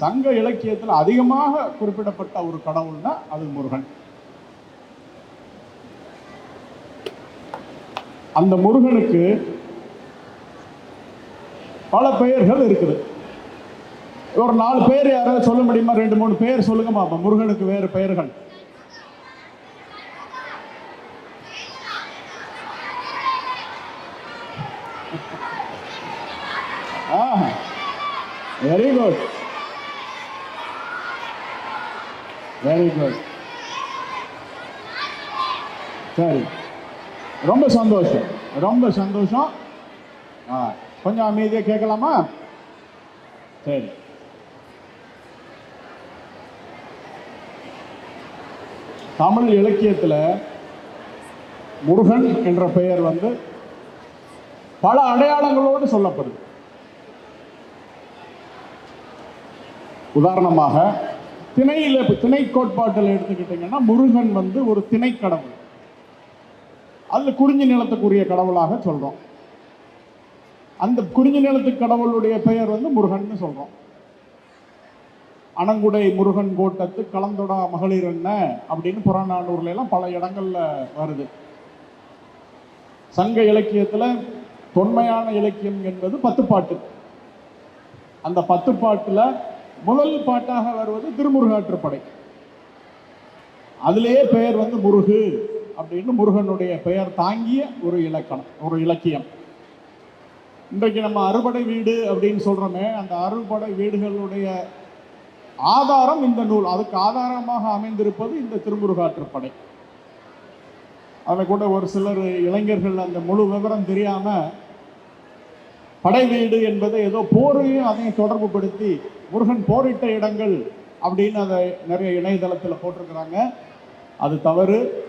சங்க இலக்கியத்தில் அதிகமாக குறிப்பிடப்பட்ட ஒரு கடவுள்னா அது முருகன். அந்த முருகனுக்கு பல பெயர்கள் இருக்குது. ஒரு நாலு பேர் யாராவது சொல்ல முடியுமா? ரெண்டு மூணு பேர் சொல்லுங்க பாப்பா முருகனுக்கு வேறு பெயர்கள் வெரி குட் வெரி குட் சரி. ரொம்ப சந்தோஷம். ரொம்ப சந்தோஷம். ஆ கொஞ்சம் அமைதியாக கேட்கலாமா? சரி. தமிழ் இலக்கியத்தில் முருகன் என்ற பெயர் வந்து பல அடையாளங்களோடு சொல்லப்படுது. உதாரணமாக திணையில திணை கோட்பாட்டில் எடுத்துக்கிட்டிங்கன்னா முருகன் வந்து ஒரு திணை கடவுள் அதில் குறிஞ்சி நிலத்துக்குரிய கடவுளாக சொல்றோம். அந்த குறிஞ்சி நிலத்து கடவுளுடைய பெயர் வந்து முருகன்னு சொல்கிறோம் அணங்குடை முருகன் கோட்டத்து கலந்தொடா மகளிர் என்ன அப்படின்னு புறநானூர்ல எல்லாம் பல இடங்கள்ல வருது. சங்க இலக்கியத்தில் தொன்மையான இலக்கியம் என்பது பத்துப்பாட்டு. அந்த பத்துப்பாட்டில் முதல் பாட்டாக வருவது திருமுருகாற்றுப்படை அதிலேயே பெயர் வந்து முருகு அப்படின்னு முருகனுடைய பெயர் தாங்கிய ஒரு இலக்கணம் ஒரு இலக்கியம். இன்றைக்கு நம்ம அறுபடை வீடு அப்படின்னு சொல்கிறோமே அந்த அறுபடை வீடுகளுடைய ஆதாரம் இந்த நூல். அதுக்கு ஆதாரமாக அமைந்திருப்பது இந்த திருமுருகாற்றுப்படை அதில் கூட ஒரு சிலர் இளைஞர்கள் அந்த முழு விவரம் தெரியாமல் படை வீடு என்பதை ஏதோ போரையும் அதையும் தொடர்பு படுத்தி முருகன் போரிட்ட இடங்கள் அப்படின்னு அதை நிறைய இணையதளத்தில் போட்டிருக்கிறாங்க. அது தவறு.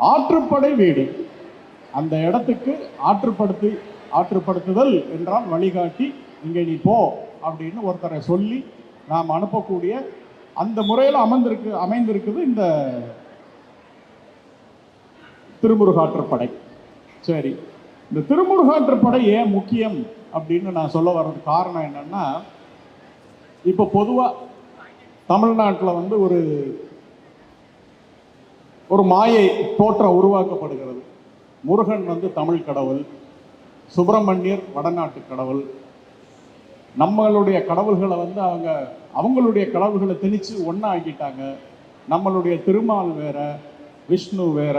ஆற்றுப்படை வீடு. அந்த இடத்துக்கு ஆற்றுப்படுத்தி ஆற்றுப்படுத்துதல் என்றால் வழிகாட்டி இங்கே நீ போ அப்படின்னு ஒருத்தரை சொல்லி நாம் அனுப்பக்கூடிய அந்த முறையில் அமர்ந்திருக்கு அமைந்திருக்குது இந்த திருமுருகாற்றுப்படை. சரி. இந்த திருமுருகாற்றுப்படை ஏன் முக்கியம் அப்படின்னு நான் சொல்ல வர்றது காரணம் என்னன்னா இப்போ பொதுவாக தமிழ்நாட்டில் வந்து ஒரு ஒரு மாயை தோற்றம் உருவாக்கப்படுகிறது. முருகன் வந்து தமிழ் கடவுள் சுப்பிரமணியர் வடநாட்டு கடவுள். நம்மளுடைய கடவுள்களை வந்து அவங்க அவங்களுடைய கடவுள்களை திணிச்சு ஒன்றா ஆக்கிட்டாங்க நம்மளுடைய திருமால் வேற விஷ்ணு வேற.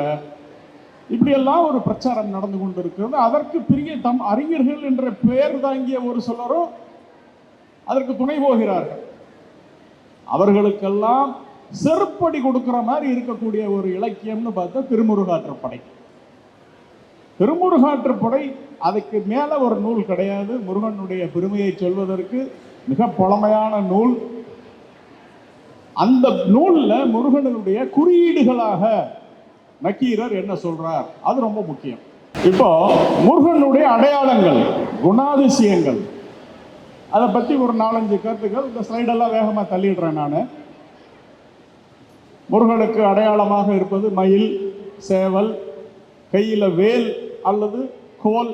இப்படியெல்லாம் ஒரு பிரச்சாரம் நடந்து கொண்டு இருக்கிறது அதற்கு பெரிய தம் அறிஞர்கள் என்ற பெயர் தாங்கிய ஒரு சிலரும் அதற்கு துணை போகிறார்கள். அவர்களுக்கெல்லாம் செருப்படி கொடுக்கிற மாதிரி இருக்கக்கூடிய ஒரு இலக்கியம்னு பார்த்தா திருமுருகாற்றுப்படை திருமுருகாற்றுப்படை அதுக்கு மேல ஒரு நூல் கிடையாது. முருகனுடைய பெருமையை சொல்வதற்கு மிக பழமையான நூல். அந்த நூல்ல முருகனுடைய குறியீடுகளாக நக்கீரர் என்ன சொல்றார்? அது ரொம்ப முக்கியம். இப்போ முருகனுடைய அடையாளங்கள் குணாதிசயங்கள். அதை பற்றி ஒரு நாலஞ்சு கருத்துக்கள். இந்த ஸ்லைடெல்லாம் வேகமாக தள்ளிடுறேன் நான். முருகனுக்கு அடையாளமாக இருப்பது மயில் சேவல் கையில் வேல் அல்லது கோல்.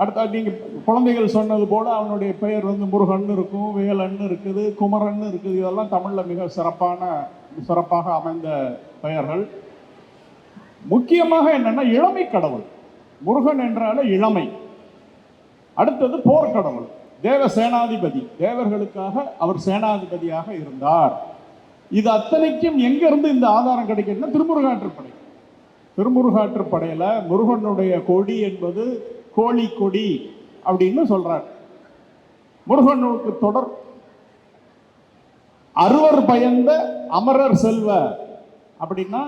அடுத்த நீங்கள் குழந்தைகள் சொன்னது போல அவனுடைய பெயர் வந்து முருகன் இருக்கும் வேலன் இருக்குது குமரன் இருக்குது. இதெல்லாம் தமிழில் மிக சிறப்பான சிறப்பாக அமைந்த பெயர்கள். முக்கியமாக என்னென்னா இளமை கடவுள். முருகன் என்றால இளமை. அடுத்தது போர்க்கடவுள். தேவ சேனாதிபதி தேவர்களுக்காக அவர் சேனாதிபதியாக இருந்தார். இது அத்தனைக்கும் எங்கேருந்து இந்த ஆதாரம் கிடைக்குதுன்னா திருமுருகாற்றுப்படை திருமுருகாற்றுப்படையில முருகனுடைய கொடி என்பது கோழி கொடி அப்படின்னு சொல்றார். முருகனுக்கு தொடர். அறுவர் பயந்த அமரர் செல்வ அப்படின்னா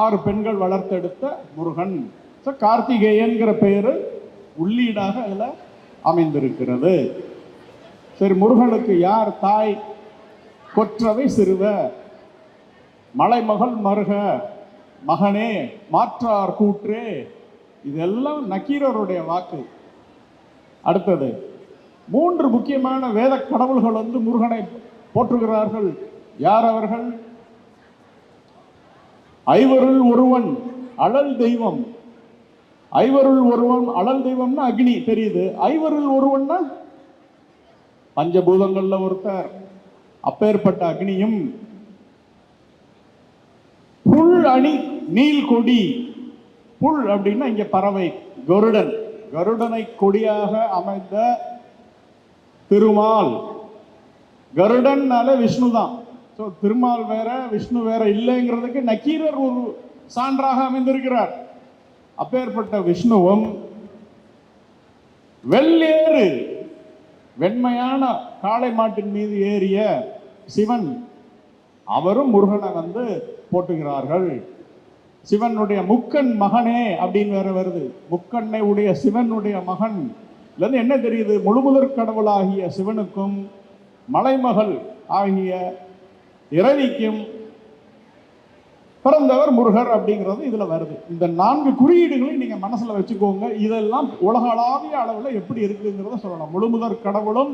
ஆறு பெண்கள் வளர்த்தெடுத்த முருகன். ஸோ கார்த்திகேயன்கிற பெயர் உள்ளீடாக அதில் அமைந்திருக்கிறது. சரி முருகனுக்கு யார் தாய்? கொற்றவை சிறுவ மலைமகள் மருக மகனே மாற்றார் கூற்றே. இதெல்லாம் நக்கீரருடைய வாக்கு. அடுத்தது மூன்று முக்கியமான வேத கடவுள்கள் வந்து முருகனை போற்றுகிறார்கள். யார் அவர்கள்? ஐவருள் ஒருவன் அழல் தெய்வம். ஐவருள் ஒருவன் அழல் தெய்வம்னா அக்னி தெரியுது. ஐவருள் ஒருவன்னா பஞ்சபூதங்கள்ல ஒருத்தர். அப்பேற்பட்ட அக்னியும் புல் அணி நீல் கொடி. புல் அப்படின்னா இங்க பறவை கருடன். கருடனை கொடியாக அமைந்த திருமால். கருடன்னால விஷ்ணு தான். ஸோ திருமால் வேற விஷ்ணு வேற இல்லைங்கிறதுக்கு நக்கீரர் ஒரு சான்றாக அமைந்திருக்கிறார். அப்பேற்பட்ட விஷ்ணுவும் வெள்ளேறு வெண்மையான காளை மாட்டின் மீது ஏறிய சிவன் அவரும் முருகனை வந்து போட்டுகிறார்கள் சிவனுடைய முக்கன் மகனே அப்படின்னு வேற வருது. முக்கண்ணை உடைய சிவனுடைய மகன். இதுல என்ன தெரியுது? முழுமுதற் கடவுளாகிய சிவனுக்கும் மலைமகள் ஆகிய இறைவிக்கும் பிறந்தவர் முருகர் அப்படிங்கிறது இதில் வருது. இந்த நான்கு குறியீடுகளையும் நீங்கள் மனசில் வச்சுக்கோங்க. இதெல்லாம் உலகளாவிய அளவில் எப்படி இருக்குங்கிறத சொல்லணும். முழுமுதற் கடவுளும்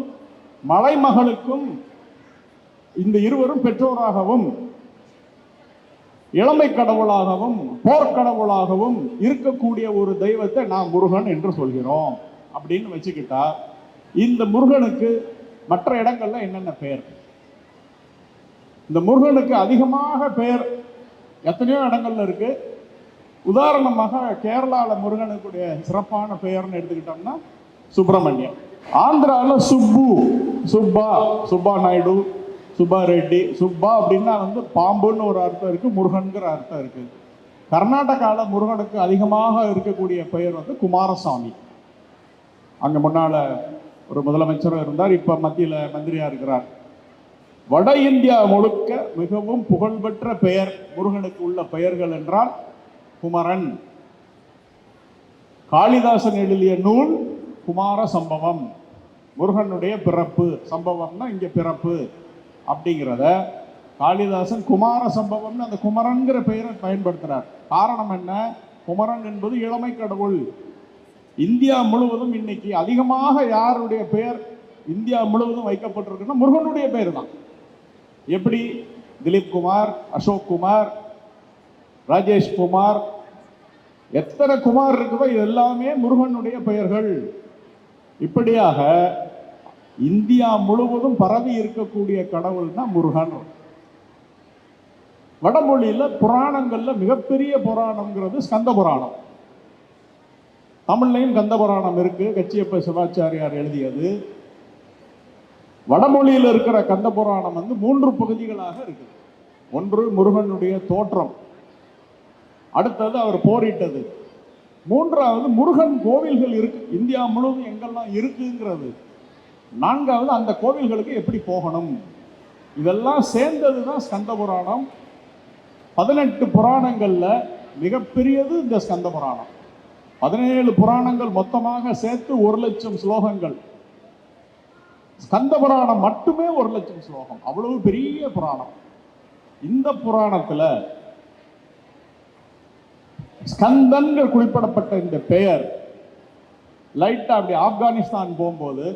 மலைமகளுக்கும் இந்த இருவரும் பெற்றோராகவும் இளமை கடவுளாகவும் போர்க்கடவுளாகவும் இருக்கக்கூடிய ஒரு தெய்வத்தை நாம் முருகன் என்று சொல்கிறோம் அப்படின்னு வச்சுக்கிட்டா இந்த முருகனுக்கு மற்ற இடங்கள்ல என்னென்ன பெயர் இந்த முருகனுக்கு அதிகமாக பெயர் எத்தனையோ இடங்கள்ல இருக்கு. உதாரணமாக கேரளாவில் முருகனுக்குடைய சிறப்பான பெயர்னு எடுத்துக்கிட்டோம்னா சுப்பிரமணியம். ஆந்திராவில் சுப்பு சுப்பா சுப்பா நாயுடு சுப்பா ரெட்டி சுப்பா அப்படின்னா வந்து பாம்புன்னு ஒரு அர்த்தம் இருக்கு முருகன்கிற அர்த்தம் இருக்கு. கர்நாடகாவில் முருகனுக்கு அதிகமாக இருக்கக்கூடிய பெயர் வந்து குமாரசாமி. அங்கே முன்னால் ஒரு முதலமைச்சரும் இருந்தார் இப்போ மத்தியில் மந்திரியாக இருக்கிறார். வட இந்தியா முழுக்க மிகவும் புகழ்பெற்ற பெயர் முருகனுக்கு உள்ள பெயர்கள் என்றால் குமரன். காளிதாசன் எழுதிய நூல் குமார சம்பவம். முருகனுடைய பிறப்பு. சம்பவம்னா இங்க பிறப்பு அப்படிங்கிறத காளிதாசன் குமார சம்பவம்னு அந்த குமரன்கிற பெயரை பயன்படுத்துறார். காரணம் என்ன? குமரன் என்பது இளமை கடவுள். இந்தியா முழுவதும் இன்னைக்கு அதிகமாக யாருடைய பெயர் இந்தியா முழுவதும் வைக்கப்பட்டிருக்குன்னா முருகனுடைய பெயர் தான். எப்படி திலீப் குமார் அசோக் குமார் ராஜேஷ் குமார் எத்தனை குமார் இருக்குதோ இது எல்லாமே முருகனுடைய பெயர்கள். இப்படியாக இந்தியா முழுவதும் பரவி இருக்கக்கூடிய கடவுள் தான் முருகன். வடமொழியில் புராணங்களில் மிகப்பெரிய புராணம்ங்கிறது ஸ்கந்த புராணம். தமிழ்லையும் கந்த புராணம் இருக்கு. கச்சியப்ப சிவாச்சாரியார் எழுதியது. வடமொழியில் இருக்கிற கந்த புராணம் வந்து மூன்று பகுதிகளாக இருக்குது. ஒன்று முருகனுடைய தோற்றம் அடுத்தது அவர் போரிட்டது. மூன்றாவது முருகன் கோவில்கள் இருக்கு இந்தியா முழுவதும் எங்கெல்லாம் இருக்குங்கிறது. நான்காவது அந்த கோவில்களுக்கு எப்படி போகணும்? இதெல்லாம் சேர்ந்தது தான் ஸ்கந்த புராணம் பதினெட்டு புராணங்களில் மிகப்பெரியது இந்த ஸ்கந்த புராணம் பதினேழு புராணங்கள் மொத்தமாக சேர்த்து ஒரு லட்சம் ஸ்லோகங்கள். ஸ்கந்த புராணம் மட்டுமே ஒரு லட்சம் ஸ்லோகம். அவ்வளவு பெரிய புராணம். இந்த புராணத்துல ஸ்கந்தன்கள் குறிப்பிடப்பட்ட இந்த பெயர் லைட்டா அப்படி ஆப்கானிஸ்தான் போகும்போது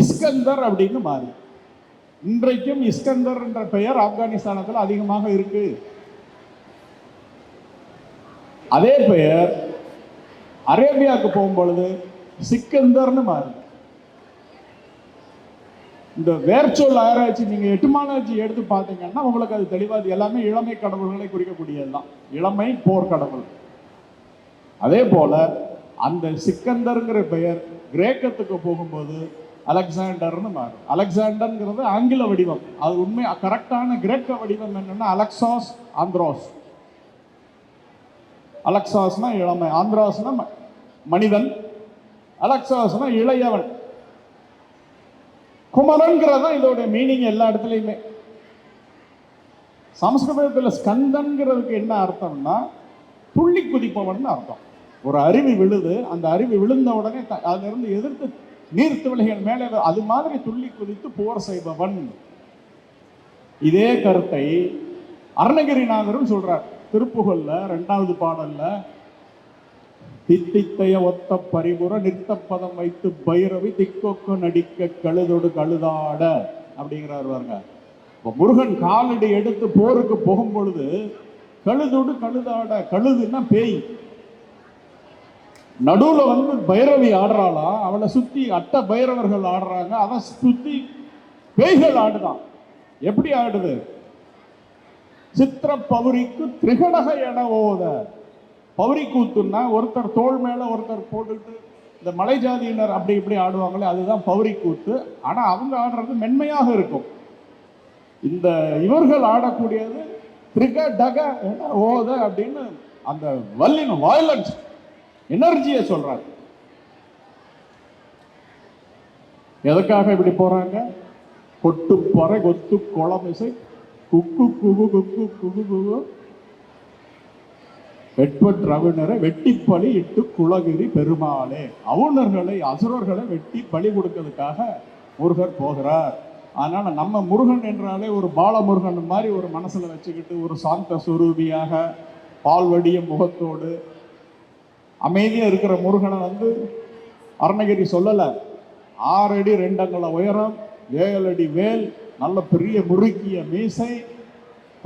இஸ்கந்தர் அப்படின்னு மாறி. இன்றைக்கும் இஸ்கந்தர் என்ற பெயர் ஆப்கானிஸ்தானத்தில் அதிகமாக இருக்கு. அதே பெயர் அரேபியாவுக்கு போகும்பொழுது சிக்கந்தர்னு மாறுது இந்த வேர்ச்சொல் ஆராய்ச்சி நீங்கள் எட்டுமானாய்ச்சி எடுத்து பார்த்தீங்கன்னா உங்களுக்கு அது தெளிவாது எல்லாமே இளமை கடவுள்களை குறிக்கக்கூடியது தான் இளமை போர் கடவுள். அதே போல் அந்த சிக்கந்தர்ங்கிற பெயர் கிரேக்கத்துக்கு போகும்போது அலெக்சாண்டர்னு மாறும். அலெக்சாண்டர்ங்கிறது ஆங்கில வடிவம். அது உண்மை கரெக்டான கிரேக்க வடிவம் என்னென்னா அலெக்சாஸ் ஆந்த்ராஸ். அலெக்சாஸ்னா இளமை ஆந்திராஸ்னா மனிதன். அலெக்சாஸ்னா இளையவன். குமரன்கிறது தான் இதோட மீனிங் எல்லா இடத்துலையுமே. சமஸ்கிருதத்தில் ஸ்கந்தன்கிறதுக்கு என்ன அர்த்தம்னா துள்ளி குதிப்பவன் அர்த்தம். ஒரு அருவி விழுது அந்த அருவி விழுந்த உடனே அதிலிருந்து எதிர்த்து நீர்த்துளிகள் மேலே அது மாதிரி துள்ளி குதித்து போர் செய்பவன். இதே கருத்தை அருணகிரிநாதரும் சொல்றார். திருப்புகள்ல ரெண்டாவது பாடல்ல தித்தித்தைய ஒத்த பரிபுற நிறுத்தப்பதம் வைத்து பைரவி திக்கொக்க நடிக்க கழுதொடு கழுதாட அப்படிங்கிறார் பாருங்க. இப்போ முருகன் காலடி எடுத்து போருக்கு போகும் பொழுது கழுதொடு கழுதாட கழுதுன்னா பேய். நடுவுல வந்து பைரவி ஆடுறாளாம் அவளை சுத்தி அட்ட பைரவர்கள் ஆடுறாங்க. அதை சுத்தி பேய்கள் ஆடுதான் எப்படி ஆடுது? சித்திர பௌரிக்கு திரிகடக என ஓத. பௌரி கூத்துன்னா ஒருத்தர் தோள் மேலே ஒருத்தர் போட்டுட்டு இந்த மலை ஜாதியினர் அப்படி இப்படி ஆடுவாங்களே அதுதான் பௌரி கூத்து. ஆனால் அவங்க ஆடுறது மென்மையாக இருக்கும். இந்த இவர்கள் ஆடக்கூடியது திரிக டக ஓத அப்படின்னு அந்த வல்லின் வயலன்ஸ் எனர்ஜியை சொல்றாங்க எதுக்காக இப்படி போறாங்க? கொட்டு பொறை கொத்து குளமிசை குக்கு குகு குக்கு குகு குகு. வெட்பட் ரவிணரை வெட்டி பலி இட்டு குலகிரி பெருமாளே. அவுணர்களை அசுரர்களை வெட்டி பலி கொடுக்கறதுக்காக முருகர் போகிறார். அதனால நம்ம முருகன் என்றாலே ஒரு பாலமுருகன் மாதிரி ஒரு மனசுல வச்சுக்கிட்டு ஒரு சாந்த சுரூபியாக பால்வடிய முகத்தோடு அமைதியாக இருக்கிற முருகனை வந்து அருணகிரி சொல்லலை. ஆறடி ரெண்டங்களை உயரம் ஏழு அடி வேல் நல்ல பெரிய முறுக்கிய மீசை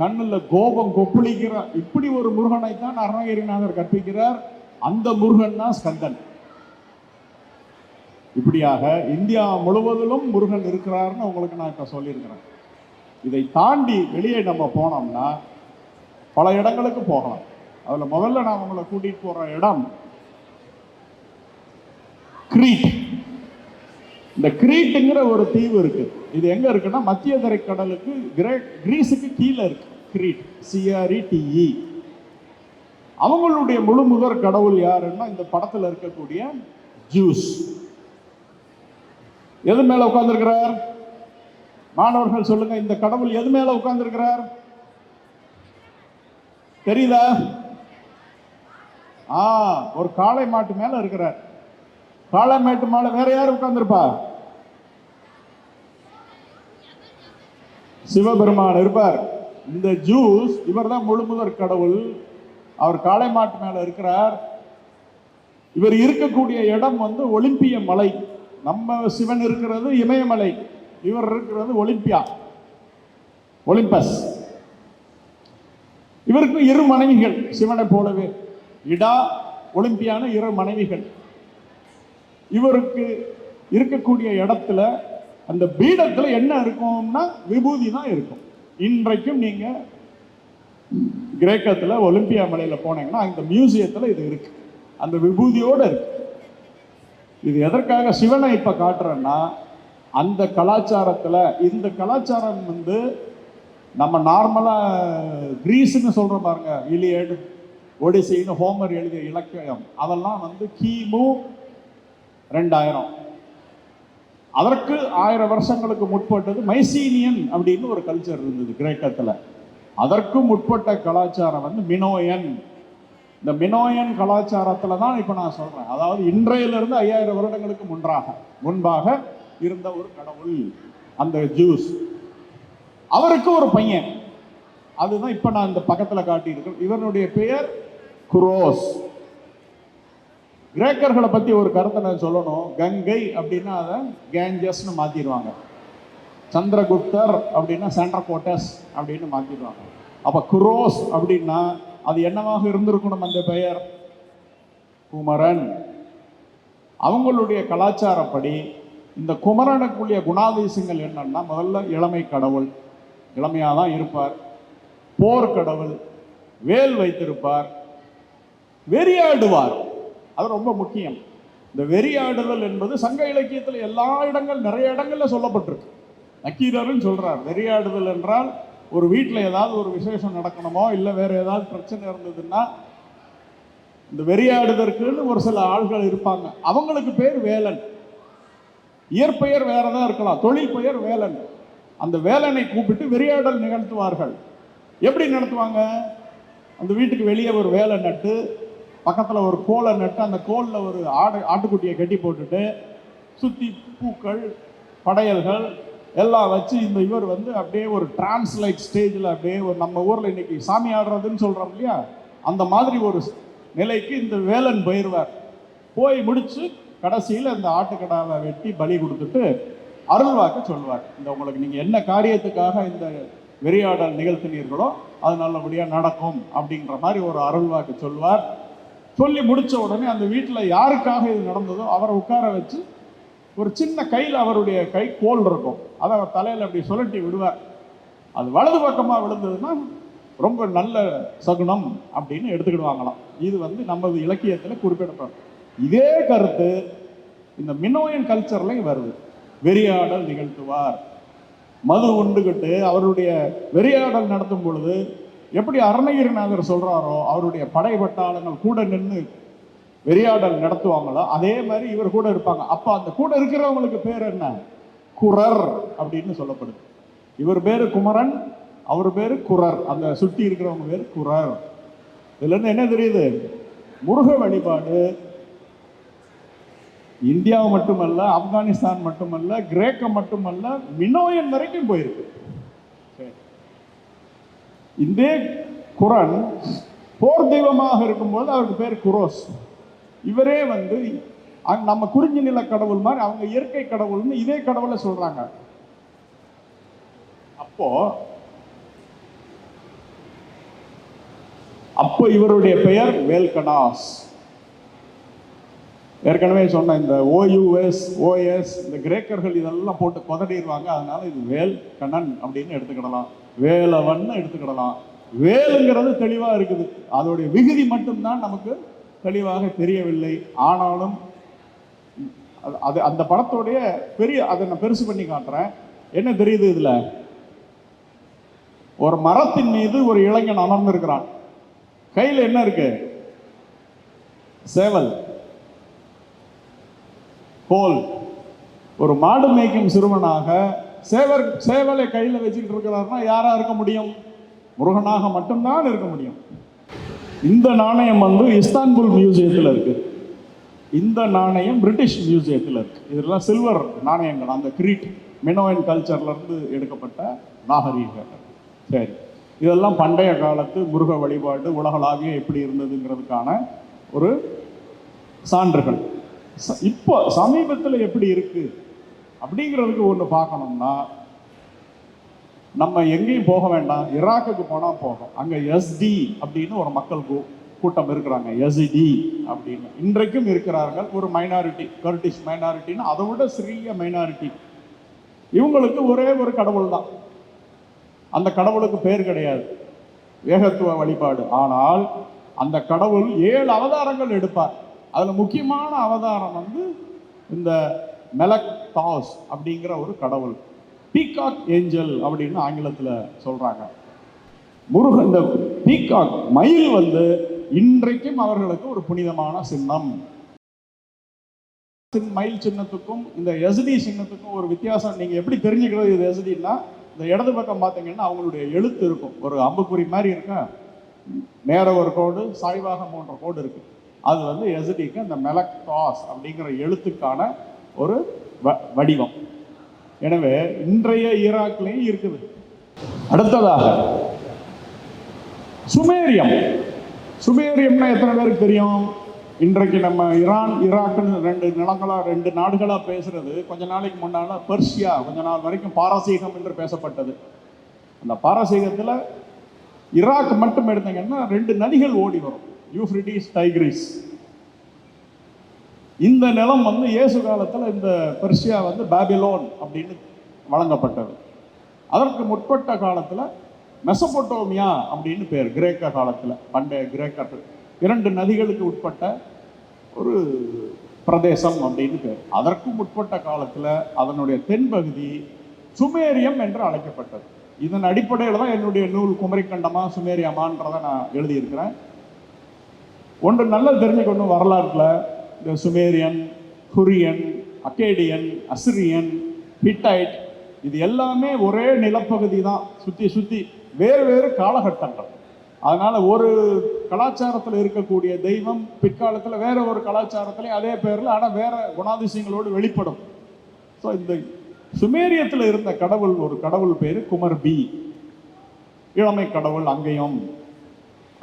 கண்ணில் கோபம் கொப்பளிக்கிற இப்படி ஒரு முருகனை தான் அருணகிரிநாதர் கற்பிக்கிறார். அந்த முருகன் தான் ஸ்கந்தன். இப்படியாக இந்தியா முழுவதிலும் முருகன் இருக்கிறார்னு உங்களுக்கு நான் இப்போ சொல்லியிருக்கிறேன். இதை தாண்டி வெளியே நம்ம போனோம்னா பல இடங்களுக்கு போகலாம். அதில் முதல்ல நான் உங்களை கூட்டிகிட்டு போகிற இடம் கிரீட் இந்த கிரீட்டுங்கிற ஒரு தீவு இருக்குது இது எங்கே இருக்குன்னா மத்திய தரைக்கடலுக்கு கிரே- கிரீஸுக்கு கீழே இருக்கு. கிரீட் சிஆர்இடிஇ அவங்களுடைய முழு முதற் கடவுள் யாருன்னா இந்த படத்தில் இருக்கக்கூடிய ஜூஸ். எது மேல உட்கார்ந்துருக்கிறார்? மாணவர்கள் சொல்லுங்க இந்த கடவுள் எது மேல உட்கார்ந்துருக்கிறார்? தெரியுதா? ஆ ஒரு காளை மாட்டு மேல இருக்கிறார். காளை மாட்டு மேல வேற யார் உட்கார்ந்துருப்பா? சிவபெருமான் இருப்பார். இந்த ஜூஸ் இவர்தான் முழு முதற் கடவுள். அவர் காளை மாட்டு மேலே இருக்கிறார். இவர் இருக்கக்கூடிய இடம் வந்து ஒலிம்பிய மலை. நம்ம சிவன் இருக்கிறது இமயமலை. இவர் இருக்கிறது ஒலிம்பியா. ஒலிம்பஸ். இவருக்கு இரு மனைவிகள் சிவனை போலவே. இடா ஒலிம்பியான இரு மனைவிகள். இவருக்கு இருக்கக்கூடிய இடத்துல அந்த பீடத்தில் என்ன இருக்கும்னா விபூதி தான் இருக்கும். இன்றைக்கும் நீங்க கிரேக்கத்தில் ஒலிம்பியா மலையில் போனீங்கன்னா அந்த மியூசியத்தில் இது இருக்கு. அந்த விபூதியோட இருக்கு. இது எதற்காக சிவனை இப்போ காட்டுறேன்னா அந்த கலாச்சாரத்தில் இந்த கலாச்சாரம் வந்து நம்ம நார்மலாக கிரீஸ்ன்னு சொல்கிறோம் பாருங்க இலியட் ஒடிசின்னு ஹோமர் எழுதிய இலக்கியம் அதெல்லாம் வந்து கிமு ரெண்டாயிரம். அதற்கு ஆயிரம் வருஷங்களுக்கு முற்பட்டது மைசீனியன் அப்படின்னு ஒரு கல்ச்சர் இருந்தது கிரேக்கத்தில். அதற்கும் முற்பட்ட கலாச்சாரம் வந்து மினோயன். இந்த மினோயன் கலாச்சாரத்தில் தான் இப்போ நான் சொல்கிறேன் அதாவது இன்றையிலிருந்து ஐயாயிரம் வருடங்களுக்கு முன்றாக முன்பாக இருந்த ஒரு கடவுள் அந்த ஜூஸ். அவருக்கு ஒரு பையன். அதுதான் இப்போ நான் இந்த பக்கத்தில் காட்டியிருக்கேன் இவனுடைய பெயர் குரோஸ். கிரேக்கர்களை பற்றி ஒரு கருத்தை நான் சொல்லணும். கங்கை அப்படின்னா அதை கேஞ்சஸ்னு மாற்றிடுவாங்க சந்திரகுப்தர் அப்படின்னா சாண்ட்ரகோட்டஸ் அப்படின்னு மாற்றிடுவாங்க அப்போ குரோஸ் அப்படின்னா அது என்னவாக இருந்திருக்கணும் அந்த பெயர்? குமரன். அவங்களுடைய கலாச்சாரப்படி இந்த குமரனுக்குரிய குணாதிசயங்கள் என்னன்னா முதல்ல இளமை கடவுள் இளமையாக தான் இருப்பார். போர் கடவுள் வேல் வைத்திருப்பார். வெறியாடுவார். அது ரொம்ப முக்கியம். இந்த வெறியாடுதல் என்பது சங்க இலக்கியத்தில் எல்லா இடங்கள் நிறைய இடங்களில் சொல்லப்பட்டிருக்கு. நக்கீரர்னு சொல்கிறார் வெறியாடுதல் என்றால் ஒரு வீட்டில் ஏதாவது ஒரு விசேஷம் நடக்கணுமோ இல்லை வேறு ஏதாவது பிரச்சனை இருந்ததுன்னா இந்த வெறியாடுதற்குன்னு ஒரு சில ஆள்கள் இருப்பாங்க. அவங்களுக்கு பேர் வேலன். இயற்பெயர் வேற தான் இருக்கலாம். தொழில் பெயர் வேலன். அந்த வேலனை கூப்பிட்டு வெறியாடல் நிகழ்த்துவார்கள். எப்படி நடத்துவாங்க? அந்த வீட்டுக்கு வெளியே ஒரு வேலை நட்டு பக்கத்தில் ஒரு கோலை நட்டு அந்த கோலில் ஒரு ஆடு ஆட்டுக்குட்டியை கட்டி போட்டுட்டு சுற்றி பூக்கள் படையல்கள் எல்லாம் வச்சு இந்த இவர் வந்து அப்படியே ஒரு டிரான்ஸ்லைட் ஸ்டேஜில் அப்படியே ஒரு நம்ம ஊரில் இன்னைக்கு சாமி ஆடுறதுன்னு சொல்கிறோம் இல்லையா? அந்த மாதிரி ஒரு நிலைக்கு இந்த வேலன் போயிடுவார் போய் முடித்து கடைசியில் இந்த ஆட்டுக்கடாவை வெட்டி பலி கொடுத்துட்டு அருள்வாக்கு சொல்வார். இந்த உங்களுக்கு நீங்கள் என்ன காரியத்துக்காக இந்த வெறியாடல் நிகழ்த்தினீர்களோ அது நல்லபடியாக நடக்கும் அப்படின்ற மாதிரி ஒரு அருள்வாக்கு சொல்வார். சொல்லி முடித்த உடனே அந்த வீட்டில் யாருக்காக இது நடந்ததோ அவரை உட்கார வச்சு ஒரு சின்ன கையில் அவருடைய கை கோல் இருக்கும். அதை அவர் தலையில் அப்படி சுழட்டி விடுவார். அது வலது பக்கமாக விழுந்ததுன்னா ரொம்ப நல்ல சகுனம் அப்படின்னு எடுத்துக்கிடுவாங்களாம். இது வந்து நமது இலக்கியத்தில் குறிப்பிடப்படும். இதே கருத்து இந்த மினோயன் கல்ச்சர்லையும் வருது. வெறியாடல் நிகழ்த்துவார். மது உண்டுகிட்டு அவருடைய வெறியாடல் நடத்தும் பொழுது எப்படி அருணகிரிநாதர் சொல்றாரோ அவருடைய படை பட்டாளங்கள் கூட நின்று வெறியாடல் நடத்துவாங்களோ அதே மாதிரி இவர் கூட இருப்பாங்க. அப்ப அந்த கூட இருக்கிறவங்களுக்கு பேர் என்ன? குரர் அப்படின்னு சொல்லப்படுது. இவர் பேரு குமரன் அவர் பேரு குரர். அந்த சுத்தி இருக்கிறவங்க பேர் குரர். இதுல இருந்து என்ன தெரியுது? முருக வழிபாடு. இந்தியா மட்டுமல்ல ஆப்கானிஸ்தான் மட்டுமல்ல கிரேக்கம் மட்டுமல்ல மினோயன் வரைக்கும் போயிருக்கு. இதே குரன் போர் தெய்வமாக இருக்கும்போது அவருக்கு பேர் குரோஸ். இவரே வந்து நம்ம குறிஞ்சி நில கடவுள் மாதிரி அவங்க இயற்கை கடவுள்னு இதே கடவுளை சொல்றாங்க. அப்போ அப்போ இவருடைய பெயர் வேல்கடாஸ். ஏற்கனவே சொன்ன இந்த ஓயூஎஸ் ஓஎஸ் இந்த கிரேக்கர்கள் இதெல்லாம் போட்டு கொதடிடுவாங்க. அதனால இது வேல் கண்ணன் அப்படின்னு எடுத்துக்கிடலாம். வேலவன்னு எடுத்துக்கிடலாம். வேலுங்கிறது தெளிவாக இருக்குது. அதோடைய விகுதி மட்டும்தான் நமக்கு தெளிவாக தெரியவில்லை. ஆனாலும் அது- அது அந்த படத்தோடைய பெரிய அதை நான் பெருசு பண்ணி காட்டுறேன். என்ன தெரியுது இதுல? ஒரு மரத்தின் மீது ஒரு இளைஞன் அமர்ந்திருக்கிறான். கையில் என்ன இருக்கு? சேவல். கோல். ஒரு மாடு மேய்க்கும் சிறுவனாக சேவர் சேவலை கையில் வச்சுக்கிட்டு இருக்கிறாருன்னா யாராக இருக்க முடியும்? முருகனாக மட்டும்தான் இருக்க முடியும். இந்த நாணயம் வந்து இஸ்தான்புல் மியூசியத்தில் இருக்கு. இந்த நாணயம் பிரிட்டிஷ் மியூசியத்தில் இருக்கு. இதெல்லாம் சில்வர் நாணயங்கள். அந்த கிரீட் மினோயின் கல்ச்சர்லேருந்து எடுக்கப்பட்ட நாகரீகங்கள் சரி. இதெல்லாம் பண்டைய காலத்து முருக வழிபாடு உலகளாவிய எப்படி இருந்ததுங்கிறதுக்கான ஒரு சான்றுகள். இப்போ சமீபத்தில் எப்படி இருக்குது அப்படிங்கிறதுக்கு ஒன்று பார்க்கணும்னா நம்ம எங்கேயும் போக வேண்டாம். ஈராக்குக்கு போனால் போகும் அங்கே எஸ்டி அப்படின்னு ஒரு மக்கள் கூ- கூட்டம் இருக்கிறாங்க. எஸ்டி அப்படின்னு. இன்றைக்கும் இருக்கிறார்கள் ஒரு மைனாரிட்டி கர்டிஷ் மைனாரிட்டின்னு அதை விட சிறிய மைனாரிட்டி இவங்களுக்கு ஒரே ஒரு கடவுள் தான். அந்த கடவுளுக்கு பேர் கிடையாது. ஏகத்துவ வழிபாடு. ஆனால் அந்த கடவுள் ஏழு அவதாரங்கள் எடுப்பார். அதில் முக்கியமான அவதாரம் வந்து இந்த மெலக் தாஸ் அப்படிங்கிற ஒரு கடவுள். பீகாக் ஏஞ்சல் அப்படின்னு ஆங்கிலத்தில் சொல்கிறாங்க முருகன் இந்த பீகாக் மயில் வந்து இன்றைக்கும் அவர்களுக்கு ஒரு புனிதமான சின்னம். மயில் சின்னத்துக்கும் இந்த எஸ்டி சின்னத்துக்கும் ஒரு வித்தியாசம் நீங்கள் எப்படி தெரிஞ்சுக்கிறது இது எஸ்டின்னா இந்த இடது பக்கம் பார்த்தீங்கன்னா அவங்களுடைய எழுத்து இருக்கும். ஒரு அம்புக்குறி மாதிரி இருக்கா. நேர ஒரு கோடு சாய்வாக போன்ற கோடு இருக்கு. அது வந்து எஸ்டிக்கு அந்த மெலக் டாஸ் அப்படிங்கிற எழுத்துக்கான ஒரு வ- வடிவம். எனவே இன்றைய ஈராக்லையும் இருக்குது. அடுத்ததாக சுமேரியம். சுமேரியம்னா எத்தனை பேருக்கு தெரியும்? இன்றைக்கு நம்ம ஈரான் ஈராக்குன்னு ரெண்டு நிலங்களா ரெண்டு நாடுகளாக பேசுறது கொஞ்ச நாளைக்கு முன்னால பெர்ஷியா கொஞ்ச நாள் வரைக்கும் பாரசீகம் என்று பேசப்பட்டது. அந்த பாரசீகத்தில் ஈராக் மட்டும் எடுத்தீங்கன்னா ரெண்டு நதிகள் ஓடி வரும். Euphrates Tigris. இந்த நிலம் வந்து இயேசு காலத்தில் இந்த பெர்ஷியா வந்து பாபிலோன் அப்படின்னு வழங்கப்பட்டது. அதற்கு முற்பட்ட காலத்தில் மெசபொட்டோமியா அப்படின்னு பேர் கிரேக்க காலத்தில் பண்டைய கிரேக்க இரண்டு நதிகளுக்கு உட்பட்ட ஒரு பிரதேசம் அப்படின்னு பேர். அதற்கும் உட்பட்ட காலத்தில் அதனுடைய தென்பகுதி சுமேரியம் என்று அழைக்கப்பட்டது. இதன் அடிப்படையில் தான் என்னுடைய நூல் குமரிக்கண்டமா சுமேரியமான்றதை நான் எழுதியிருக்கிறேன். ஒன்று நல்லா தெரிஞ்சுக்கணும் வரலாற்றில் இந்த Sumerian Hurrian Akkadian Assyrian Hittite இது எல்லாமே ஒரே நிலப்பகுதி தான். சுற்றி சுற்றி வேறு வேறு காலகட்டங்கள். அதனால் ஒரு கலாச்சாரத்தில் இருக்கக்கூடிய தெய்வம் பிற்காலத்தில் வேற ஒரு கலாச்சாரத்திலே அதே பேரில் ஆனால் வேற குணாதிசயங்களோடு வெளிப்படும். ஸோ இந்த சுமேரியத்தில் இருந்த கடவுள் ஒரு கடவுள் பேர் குமர் பி. இளமை கடவுள் அங்கேயும்.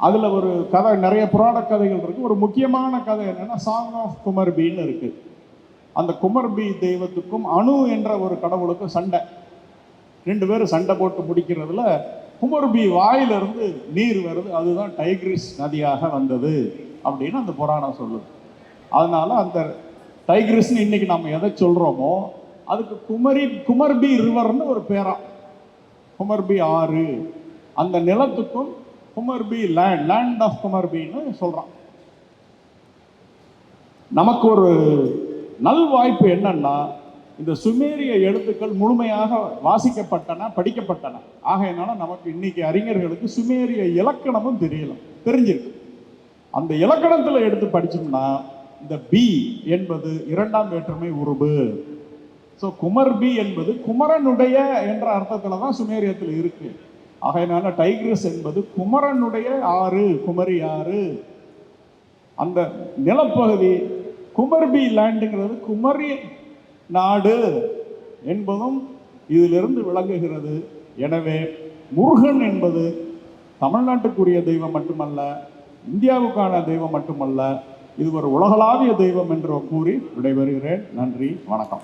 அதில் ஒரு கதை நிறைய புராண கதைகள் இருக்குது ஒரு முக்கியமான கதை என்னென்னா சாங் ஆஃப் குமர்பின்னு இருக்குது அந்த குமர்பி தெய்வத்துக்கும் அணு என்ற ஒரு கடவுளுக்கும் சண்டை. ரெண்டு பேரும் சண்டை போட்டு முடிக்கிறதுல குமர்பி வாயிலிருந்து நீர் வருது. அதுதான் டைக்ரிஸ் நதியாக வந்தது அப்படின்னு அந்த புராணம் சொல்லுது. அதனால் அந்த டைக்ரிஸ்னு இன்றைக்கி நம்ம எதை சொல்கிறோமோ அதுக்கு குமரி குமர்பி ரிவர்னு ஒரு பேரா. குமர்பி ஆறு. அந்த நிலத்துக்கும் குமர்பி லேண்ட் லேண்ட் ஆஃப் குமர்பின்னு சொல்கிறான் நமக்கு ஒரு நல் வாய்ப்பு என்னன்னா இந்த சுமேரிய எழுத்துக்கள் முழுமையாக வாசிக்கப்பட்டன படிக்கப்பட்டன. ஆகையினால நமக்கு இன்னைக்கு அறிஞர்களுக்கு சுமேரிய இலக்கணமும் தெரியல தெரிஞ்சிருக்கு. அந்த இலக்கணத்தில் எடுத்து படிச்சோம்னா இந்த பி என்பது இரண்டாம் வேற்றுமை உருபு. ஸோ குமர் பி என்பது குமரனுடைய என்ற அர்த்தத்தில் தான் சுமேரியத்தில் இருக்குது ஆகையினால டைக்ரிஸ் என்பது குமரனுடைய ஆறு குமரி ஆறு. அந்த நிலப்பகுதி குமர்பி லேண்டுங்கிறது குமரி நாடு என்பதும் இதிலிருந்து விளங்குகிறது. எனவே முருகன் என்பது தமிழ்நாட்டுக்குரிய தெய்வம் மட்டுமல்ல இந்தியாவுக்கான தெய்வம் மட்டுமல்ல இது ஒரு உலகளாவிய தெய்வம் என்று கூறி விடைபெறுகிறேன். நன்றி வணக்கம்.